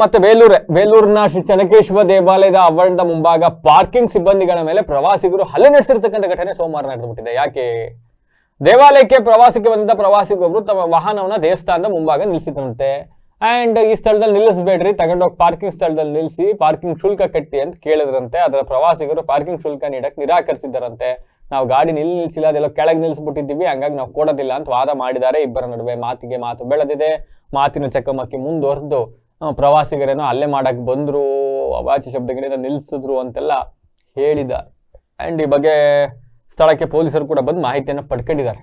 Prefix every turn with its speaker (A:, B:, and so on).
A: ಮತ್ತೆ ಬೇಲೂರೇ. ಬೇಲೂರಿನ ಶ್ರೀ ಚನಕೇಶ್ವರ ದೇವಾಲಯದ ಆವರಣದ ಮುಂಭಾಗ ಪಾರ್ಕಿಂಗ್ ಸಿಬ್ಬಂದಿಗಳ ಮೇಲೆ ಪ್ರವಾಸಿಗರು ಹಲ್ಲೆ ನಡೆಸಿರ್ತಕ್ಕಂಥ ಘಟನೆ ಸೋಮವಾರ ನಡೆದುಬಿಟ್ಟಿದೆ. ಯಾಕೆ? ದೇವಾಲಯಕ್ಕೆ ಪ್ರವಾಸಕ್ಕೆ ಬಂದ ಪ್ರವಾಸಿಗೊಬ್ರು ತಮ್ಮ ವಾಹನವನ್ನ ದೇವಸ್ಥಾನದ ಮುಂಭಾಗ ನಿಲ್ಲಿಸಿದಂತೆ ಅಂಡ್ ಈ ಸ್ಥಳದಲ್ಲಿ ನಿಲ್ಲಿಸಬೇಡ್ರಿ, ತಗೊಂಡೋಗಿ ಪಾರ್ಕಿಂಗ್ ಸ್ಥಳದಲ್ಲಿ ನಿಲ್ಲಿಸಿ, ಪಾರ್ಕಿಂಗ್ ಶುಲ್ಕ ಕಟ್ಟಿ ಅಂತ ಕೇಳಿದ್ರಂತೆ. ಅದರ ಪ್ರವಾಸಿಗರು ಪಾರ್ಕಿಂಗ್ ಶುಲ್ಕ ನೀಡಕ್ಕೆ ನಿರಾಕರಿಸಿದ್ದಾರಂತೆ. ನಾವು ಗಾಡಿ ನಿಲ್ಲಿ ನಿಲ್ಸಿಲ್ಲ ಅದೆಲ್ಲ ಕೆಳಗೆ ನಿಲ್ಲಿಸ್ಬಿಟ್ಟಿದ್ದೀವಿ, ಹಂಗಾಗಿ ನಾವು ಕೊಡೋದಿಲ್ಲ ಅಂತ ವಾದ ಮಾಡಿದ್ದಾರೆ. ಇಬ್ಬರ ನಡುವೆ ಮಾತಿಗೆ ಮಾತು ಬೆಳೆದಿದೆ. ಮಾತಿನ ಚಕಮಕಿ ಮುಂದುವರೆದು. ಪ್ರವಾಸಿಗರೇನೋ ಅಲ್ಲೇ ಮಾಡಕ್ಕೆ ಬಂದರು ಅವಾಚಿ ಶಬ್ದಗಳಿಂದ ನಿಲ್ಲಿಸಿದ್ರು ಅಂತೆಲ್ಲ ಹೇಳಿದ ಆ್ಯಂಡ್ ಈ ಬಗ್ಗೆ ಸ್ಥಳಕ್ಕೆ ಪೊಲೀಸರು ಕೂಡ ಬಂದು ಮಾಹಿತಿಯನ್ನು ಪಡ್ಕೊಂಡಿದ್ದಾರೆ